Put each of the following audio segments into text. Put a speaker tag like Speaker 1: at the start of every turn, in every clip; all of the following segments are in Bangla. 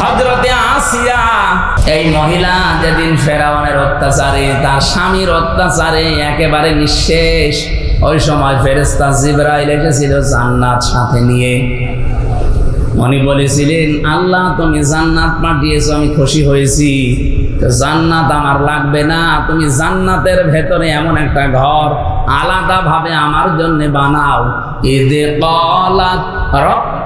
Speaker 1: হজরতে আসিয়া এই মহিলা যেদিন ফেরাউনের অত্যাচারে, তার স্বামীর অত্যাচারে একেবারে নিঃশেষ, ওই সময় ফেরেস্তা জিব্রাইল এসেছিল জান্নাত সাথে নিয়ে। উনি বলেছিলেন, আল্লাহ, তুমি জান্নাত পাঠিয়েছো, আমি খুশি হয়েছি। তো জান্নাত আমার লাগবে না, তুমি জান্নাতের ভেতরে এমন একটা ঘর আলাদা ভাবে আমার জন্য বানাও। ঈদে কলাত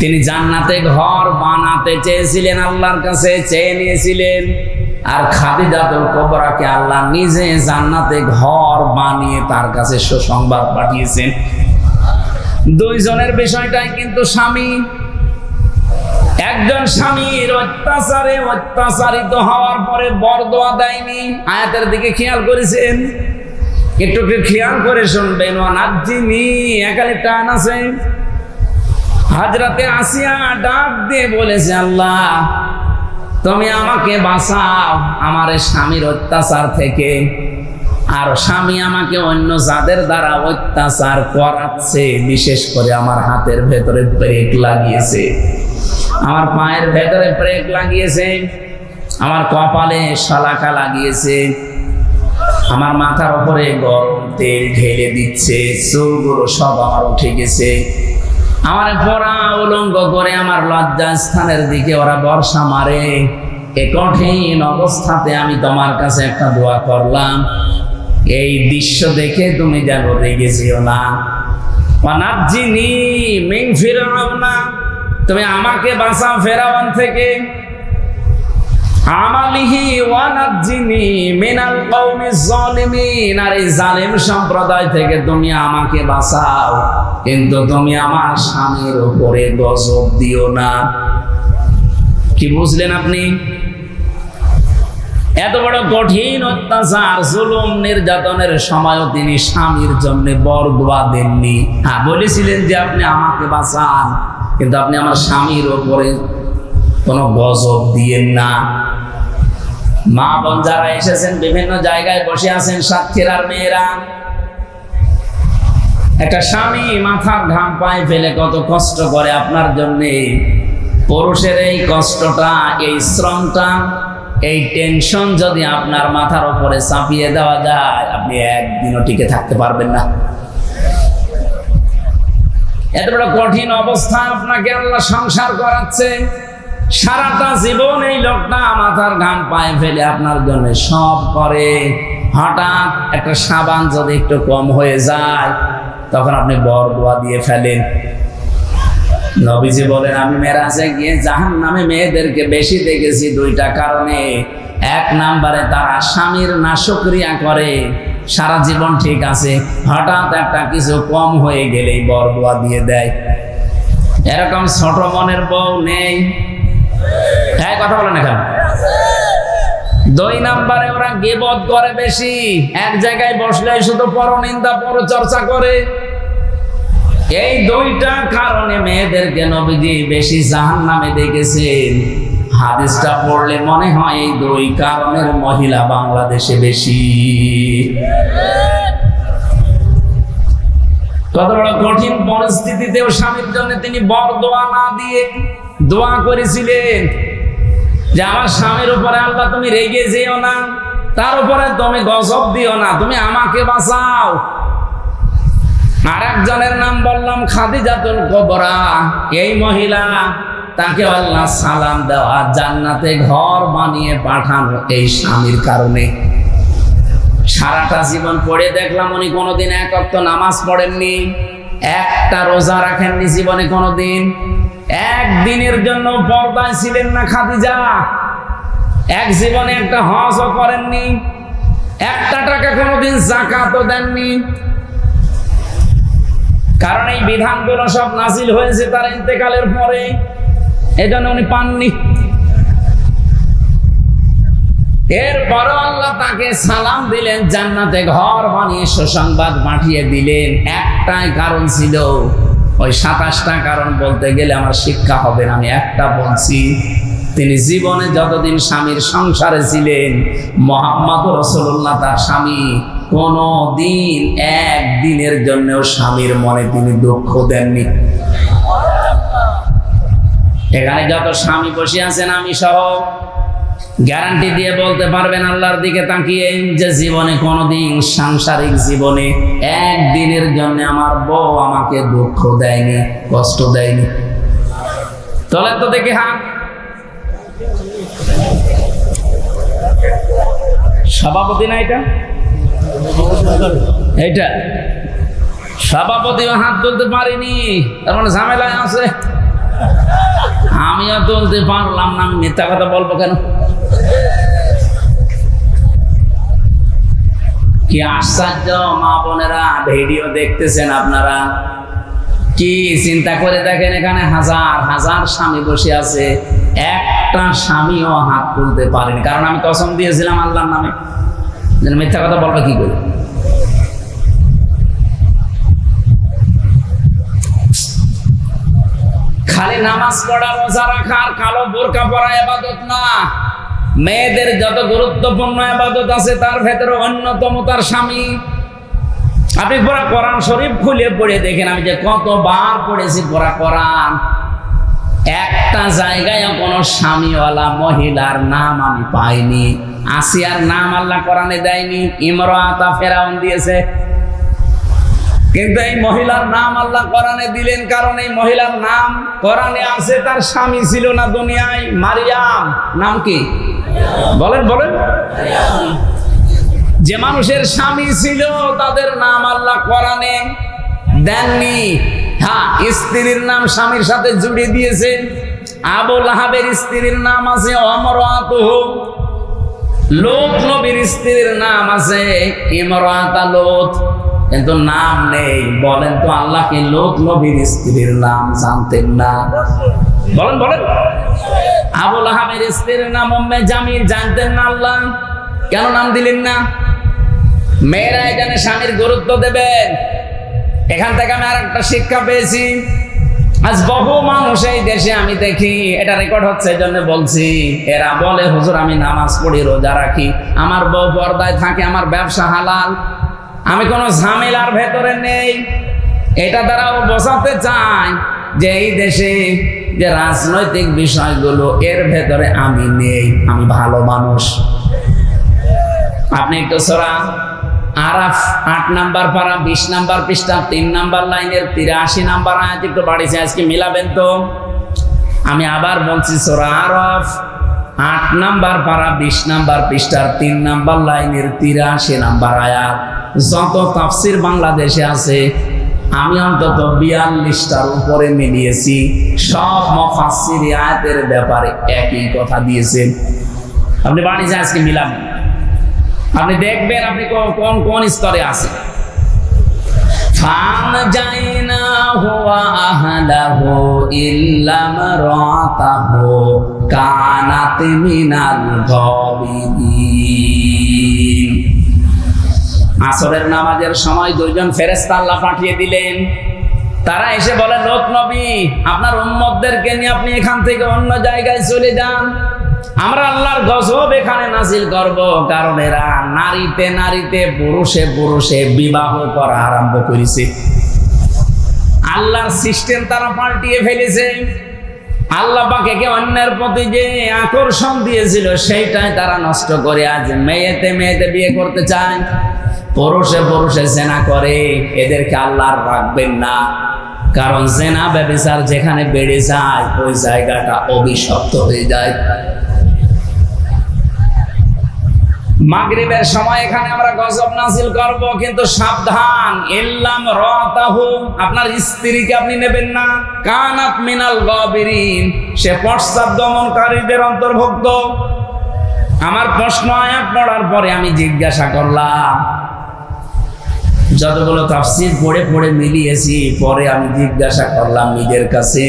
Speaker 1: তিনি জান্নাতে ঘর বানাতে চেয়েছিলেন আল্লাহর কাছে, চেয়ে নিয়েছিলেন। আর খাদিজাতুল কোবরাকে আল্লাহ নিজে জান্নাতে ঘর বানিয়ে তার কাছে সুসংবাদ পাঠিয়েছেন। দুইজনের বিষয়টাই কিন্তু স্বামী। একজন স্বামীর অত্যাচারে অত্যাচারিত হওয়ার পরে বরদোয়া দেয়নি। আয়াতের দিকে খেয়াল করেছেন? একটু খেয়াল করে শুনবেন? অনাজিনি একালে টান আছে। হাজরাতে আসিয়া ডাক দিয়ে বলেছে, আল্লাহ, তুমি আমাকে বাঁচাও। আমার স্বামীর অত্যাচার থেকে। আর স্বামী আমাকে অন্য যাদের দ্বারা অত্যাচার করাচ্ছে, বিশেষ করে আমার হাতের ভেতরে ব্রেক লাগিয়েছে। আমার পায়ের ভেতরে ব্রেক লাগিয়েছে। আমার কপালে শালাকা লাগিয়েছে। আমার মাথার উপরে গরম তেল ঢেলে দিচ্ছে। চুলগুলো সব আমার উঠে গেছে। আমার পরা উলঙ্গ করে আমার লজ্জা স্থানের দিকে ওরা বর্ষা মারে। এ কঠিন অবস্থাতে আমি তোমার কাছে একটা দোয়া করলাম। এই দৃশ্য দেখে তুমি যেন রেগে যেও না। না। তুমি আমাকে বাঁচাও ফেরাওয়ান থেকে। আমালিহি মিনাল জালিমিন আর এই সম্প্রদায় থেকে তুমি আমাকে বাঁচাও, কিন্তু তুমি আমার স্বামীর উপরে গজব দিও না। কি বুঝলেন আপনি? এত বড় কঠিন অত্যাচার, জুলুম, নির্যাতনের সময়ও তিনি স্বামীর জন্য বরদোয়া দেননি। হ্যাঁ বলেছিলেন যে আপনি আমাকে বাঁচান, কিন্তু আপনি আমার স্বামীর ওপরে কোনো গজব দিয়েন না। মা বোন যারা এসেছেন, বিভিন্ন জায়গায় বসে আছেন, সাতক্ষীরার মেয়েরা। একটা স্বামী মাথার ঘাম পায়ে ফেলে কত কষ্ট করে আপনার জন্য। পুরুষের এই কষ্টটা, এই শ্রমটা, এই টেনশন যদি আপনার মাথার উপরে চাপিয়ে দেওয়া যায়, আপনি একদিনও টিকে থাকতে পারবেন না। এত বড় কঠিন অবস্থা আপনাকে আল্লাহ সংসার করাচ্ছে। সারাটা জীবন এই লোকটা মাথার ঘাম পায়ে ফেলে আপনার জন্য সব করে। হঠাৎ একটা সাবান যদি একটু কম হয়ে যায়, তখন আপনি বর দোয়া দিয়ে ফেলেন। নবীজি বলেন, আমি মেরাজে গিয়ে জাহান নামে মেয়েদেরকে বেশি দেখেছি দুইটা কারণে। এক নাম্বারে তারা স্বামীর নাশক্রিয়া করে, সারা জীবন ঠিক আছে। হঠাৎ একটা কিছু কম হয়ে গেলেই বর দোয়া দিয়ে দেয়। এরকম ছোট মনের বউ নেই। হ্যাঁ কথা বলেন এখানে। দুই নাম্বারে ওরা গেবত করে বেশি। এক জায়গায় বসলে শুধু পরনিন্দা, পরচর্চা করে। এই দুইটা কারণে মেয়েদেরকে নবীজি বেশি জাহান নামে দেখেছেন হাদিসটা পড়লে মনে হয় এই দুই কারণের মহিলা বাংলাদেশে বেশি। কত বড় কঠিন পরিস্থিতিতেও স্বামীর জন্য তিনি বর দোয়া না দিয়ে দোয়া করেছিলেন যে আমার স্বামীর উপরে আল্লাহ তুমি রেগে যেও না, তার উপরে তুমি গজব দিও না, তুমি আমাকে বাঁচাও। আর একজনের নাম বললাম খাদিজাতুল কবরা। এই মহিলা তাকে আল্লাহ সালাম দেওয়া জান্নাতে ঘর বানিয়ে পাঠানো এই স্বামীর কারণে। সারাটা জীবন পড়ে দেখলাম উনি কোনোদিন এক নামাজ পড়েননি, একটা রোজা রাখেননি জীবনে কোনোদিন। একদিনের জন্য পর্দায় ছিলেন না খাদিজা। এক জীবনে একটা হজও করেননি, একটা টাকা কোনোদিন জাকাতও দেননি। কারণ এই বিধানগুলো সব নাজিল হয়েছে তার ইন্তেকালের পরে, এজন্য উনি পাননি। এরপরও আল্লাহ তাকে সালাম দিলেন, জান্নাতে ঘর বানিয়ে সুসংবাদ পাঠিয়ে দিলেন, একটাই কারণ ছিল ওই সাতাশটা কারণ বলতে গেলে আমার শিক্ষা হবে না। আমি একটা বলছি, তিনি জীবনে যতদিন স্বামীর সংসারে ছিলেন, মোহাম্মদ রসুল্লাহ তার স্বামী কোনো দিন একদিনের জন্যও স্বামীর মনে তিনি দুঃখ দেননি। এখানে যত স্বামী বসে আছেন আমি সহ গ্যারান্টি দিয়ে বলতে পারবেন আল্লাহর দিকে তাকিয়ে যে জীবনে কোনোদিন সাংসারিক জীবনে একদিনের জন্য আমার বউ আমাকে দুঃখ দেয়নি, কষ্ট দেয়নি। তলে তো দেখে হাত সভাপতি না এটা? এইটা। সভাপতিও হাত তুলতে পারিনি, তার মানে ঝামেলায় আছে। আমিও তুলতে পারলাম না আমি মিথ্যা কথা বলব কেন? কি আশ্চর্য, মা বোনেরা, ভিডিও দেখতেছেন আপনারা? কি চিন্তা করে দেখেন এখানে হাজার হাজার স্বামী বসে আছে। একটা স্বামীও হাত তুলতে পারেনি। কারণ আমি কসম দিয়েছিলাম আল্লাহর নামে। যেন মিথ্যা কথা বলব কি করে? খালি নামাজ পড়া, রোজা রাখা আর কালো বোরকা পরা এবাদত না। মেয়েদের যত গুরুত্বপূর্ণ এবাদত আছে, তার ভেতরে অন্যতম তার স্বামী। আপনি পুরা কোরআন শরীফ খুলে পড়ে দেখেন, আমি যে কতবার পড়েছি পুরা কোরআন। একটা জায়গায় কোনো স্বামীওয়ালা মহিলার নাম আমি পাইনি। আসিয়ার নাম আল্লাহ কোরআনে দেয়নি, ইমরাতা ফেরাউন দিয়েছে। কিন্তু এই মহিলার নাম আল্লাহ কোরআনে দিলেন, কারণ এই মহিলার নাম কোরআনে আছে, তার স্বামী ছিল না দুনিয়ায়। মারিয়াম, নাম কি? বলেন বলেন। যে মানুষের স্বামী ছিল, তাদের নাম আল্লাহ কোরআনে দেননি। হ্যাঁ স্ত্রীর নাম স্বামীর সাথে জুড়ে দিয়েছেন আবুল আহাবের স্ত্রীর নাম আছে অমরাত লোক নবীর স্ত্রীর নাম আছে ইমরাতা লোত। কিন্তু নাম নেই। বলেন তো আল্লাহকে লোক নবীর স্ত্রীর নাম জানতেন না? বলেন বলেন। আবুল আহাবের স্ত্রীর নাম উম্মে জামিল, জানতেন না আল্লাহ? কেন নাম দিলেন না? মেয়েরা এখানে স্বামীর গুরুত্ব দেবেন। এখান থেকে আমি আর একটা শিক্ষা পেয়েছি। আজ বহু মানুষ এই দেশে আমি দেখি, এটা রেকর্ড হচ্ছে, এই জন্য বলছি, এরা বলে, হুজুর, আমি নামাজ পড়ি, রোজা রাখি। আমার বউ পর্দায় থাকে, আমার ব্যবসা হালাল। আমি কোনো ঝামেলার ভেতরে নেই। এটা দ্বারাও বোঝাতে চাই যে এই দেশে যে রাজনৈতিক বিষয়গুলো এর ভেতরে আমি নেই, আমি ভালো মানুষ। আপনি একটু সরা। আরাফ আট নাম্বার পারা বিশ নাম্বার পৃষ্ঠা, তিন নাম্বার লাইনের তিরাশি নাম্বার আয়াত একটু বাড়িছে, আজকে মিলাবেন তো? আমি আবার বলছি সোরা, আরফ আট নাম্বার পারা বিশ নাম্বার পৃষ্ঠার তিন নাম্বার লাইনের তিরাশি নাম্বার আয়াত। যত তাফসির বাংলাদেশে আছে আমি অন্তত বিয়াল্লিশটার উপরে মিলিয়েছি। সব মফাসির আয়াতের ব্যাপারে একই কথা দিয়েছেন আপনি বাড়িতে আজকে মিলাবেন আপনি দেখবেন আপনি কোন কোন স্তরে আছেন। ফান যাইনা হুয়া আহলাহু ইল্লা মারাতাহু কানাত মিনাল গাবিরিন। আসরের নামাজের সময় দুইজন ফেরেশতা আল্লাহ পাঠিয়ে দিলেন। তারা এসে বলে, লোক নবী, আপনার উম্মতদেরকে নিয়ে আপনি এখান থেকে অন্য জায়গায় চলে যান। আমরা আল্লাহর গজব এখানে নাজিল করব। কারণ এরা নারীতে নারীতে, পুরুষে পুরুষে বিবাহ করা আরম্ভ করেছে। আল্লাহর সিস্টেম তারা পাল্টিয়ে ফেলেছে। আল্লাহ পাকে অন্যের প্রতি যে আকর্ষণ দিয়েছিল, সেইটাই তারা নষ্ট করে আজ মেয়েতে মেয়েতে বিয়ে করতে চায়, পুরুষে পুরুষে জেনা করে, এদেরকে আল্লাহ রাখবেন না। কারণ জেনা, ব্যবচার যেখানে বেড়ে যায়, ওই জায়গাটা অভিশপ্ত হয়ে যায়। মাগরিবের সময় এখানে আমরা গজব নাজিল করব, কিন্তু সাবধান। ইল্লাম রাতাহু, আপনার স্ত্রীকে আপনি নেবেন না। কানাত মিনাল গাবিরিন, সে পশ্চাৎ দমনকারীদের অন্তর্ভুক্ত। আমার প্রশ্ন আয়াত পড়ার পরে আমি জিজ্ঞাসা করলাম, যতগুলো তাফসির পড়ে পড়ে মিলিয়েছি, পরে আমি জিজ্ঞাসা করলাম, নিজের কাছে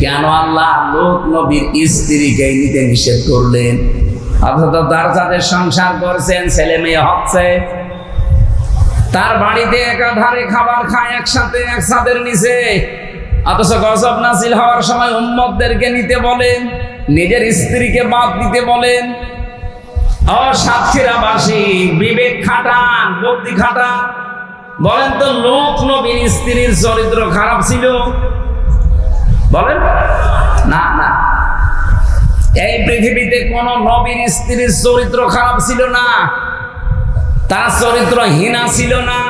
Speaker 1: কেন আল্লাহ লোক নবীর স্ত্রীকে নিতে নিষেধ করলেন? অথচ তার সাথে সংসার করছেন, ছেলে মেয়ে হচ্ছে। তার বাড়িতে একাধারে খাবার খায় একসাথে এক ছাদের নিচে। অথচ গজব নাসিল হওয়ার সময় উম্মতদেরকে নিতে বলেন, নিজের স্ত্রীকে বাদ দিতে বলেন। অসাক্ষীরাবাসী, বিবেক খাটান বুদ্ধি খাটান বলেন তো, লোক নবীর স্ত্রীর চরিত্র খারাপ ছিল? বলেন? না। এই পৃথিবীতে কোন নবীর স্ত্রীর চরিত্র খারাপ ছিল না। তার চরিত্র হীনা ছিল না।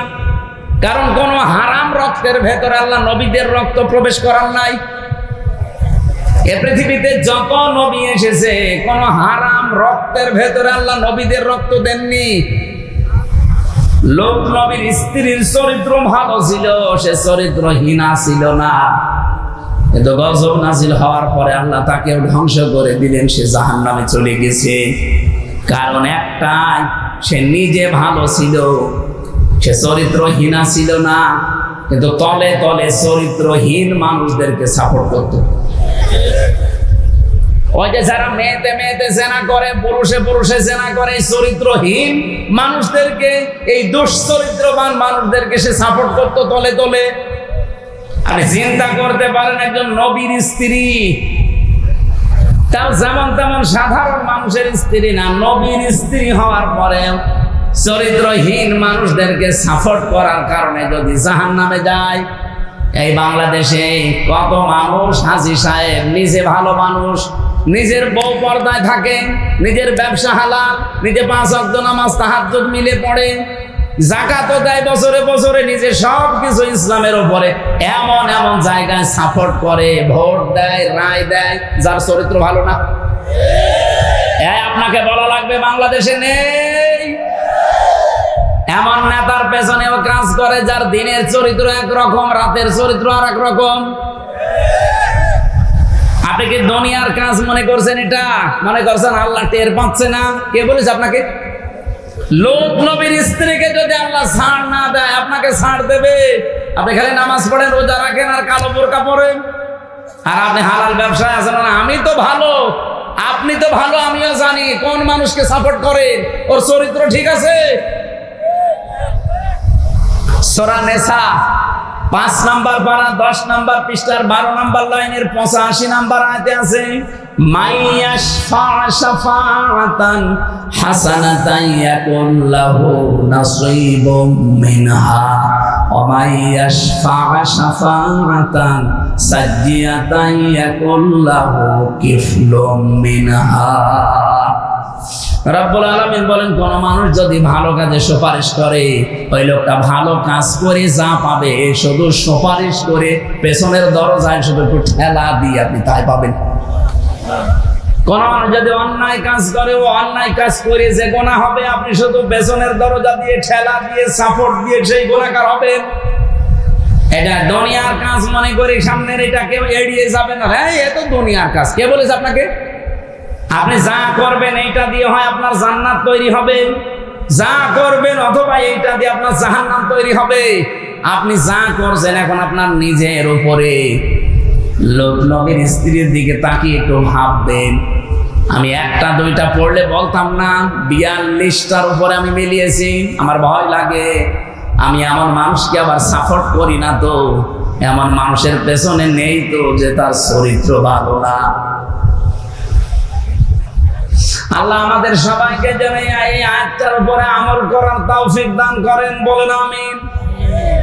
Speaker 1: কারণ কোন হারাম রক্তের ভেতরে আল্লাহ নবীদের রক্ত প্রবেশ করার নাই। এ পৃথিবীতে যত নবী এসেছে, কোন হারাম রক্তের ভেতরে আল্লাহ নবীদের রক্ত দেননি। লোক নবীর স্ত্রীর চরিত্র ভালো ছিল, সে চরিত্র হীনা ছিল না। কিন্তু গজব নাজিল হওয়ার পরে আল্লাহ তাকে ধ্বংস করে দিলেন, সে জাহান নামে চলে গেছে। কারণ একটাই, সে নিজে ভালো ছিল, সে চরিত্রহীনা ছিল না, কিন্তু তলে তলে চরিত্রহীন মানুষদেরকে সাপোর্ট করতো। ওই যে যারা মেয়েতে মেয়েতে জেনা করে, পুরুষে পুরুষে জেনা করে চরিত্রহীন মানুষদেরকে, এই দুশ্চরিত্রবান মানুষদেরকে সে সাপোর্ট করতো তলে তলে। আপনি চিন্তা করতে পারেন একজন নবীর স্ত্রী। তাও যেমন তেমন সাধারণ মানুষের স্ত্রী না নবীর স্ত্রী হওয়ার পরেও চরিত্রহীন মানুষদেরকে সাপোর্ট করার কারণে যদি জাহান নামে যায় এই বাংলাদেশে কত মানুষ হাজি সাহেব নিজে ভালো মানুষ নিজের বউ পর্দায় থাকে নিজের ব্যবসা হালাল নিজে পাঁচ অব্দ নামাজ তাহাজ্জুদ মিলে পড়ে জাকাতও দেয় বছরে বছরে নিজে সব কিছু ইসলামের উপরে। এমন এমন জায়গায় সাপোর্ট করে, ভোট দেয়, রায় দেয়, যার চরিত্র ভালো না। আপনাকে বলা লাগবে বাংলাদেশে নেই। এমন নেতার পেছনেও কাজ করে, যার দিনের চরিত্র একরকম, রাতের চরিত্র আর রকম আপনি কি দুনিয়ার কাজ মনে করছেন এটা? মনে করছেন আল্লাহ টের পাচ্ছে না? কে বলেছে আপনাকে? লোক নবীর স্ত্রীকে যদি আল্লাহ ছাড় না দেয়, আপনাকে ছাড় দেবে। আপনি খালি নামাজ পড়েন, রোজা রাখেন আর কালো বোরকা পরেন। আর আপনি হালাল ব্যবসায় আছেন না আমি তো ভালো। আপনি তো ভালো, আমিও জানি কোন মানুষকে সাপোর্ট করেন ওর চরিত্র ঠিক আছে? সোরা নেশা পাঁচ নাম্বার পারা, দশ নাম্বার পৃষ্ঠার বারো নাম্বার লাইনের পঁচাশি নাম্বার আয়তে আছে বলেন, কোন মানুষ যদি ভালো কাজে সুপারিশ করে, ওই লোকটা ভালো কাজ করে যা পাবে শুধু সুপারিশ করে পেছনের দরজায় শুধু একটু ঠেলা দিয়ে আপনি তাই পাবেন। কোন যদি অন্যায় কাজ করে, ও অন্যায় কাজ করে, যে গোনা হবে, আপনি শুধু পেছনের দরজা দিয়ে ঠেলা দিয়ে সাপোর্ট দিয়ে সেই গোনাকার হবেন। এটা দুনিয়ার কাজ মনে করে সামনের এটা কেউ এড়িয়ে যাবে না। হ্যাঁ এ তো দুনিয়ার কাজ। কে বলেছে আপনাকে? আপনি যা করবেন, এইটা দিয়ে হয় আপনার জান্নাত তৈরি হবে। যা করবেন, অথবা এইটা দিয়ে আপনার জাহান্নাম তৈরি হবে। আপনি যা করছেন, এখন আপনার নিজের উপরে। নবীর স্ত্রীর দিকে তাকিয়ে একটু ভাববেন আমি একটা দুইটা পড়লে বলতাম না, বিয়াল্লিশটার উপরে আমি মিলিয়েছি, আমার ভয় লাগে। আমি এমন মানুষকে আবার সাপোর্ট করি না তো, এমন মানুষের পেছনে নেই তো যে তার চরিত্র ভালো না। আল্লাহ আমাদের সবাইকে যেন এই আয়াতটার উপরে আমল করার তৌফিক দান করেন, বলেন আমিন।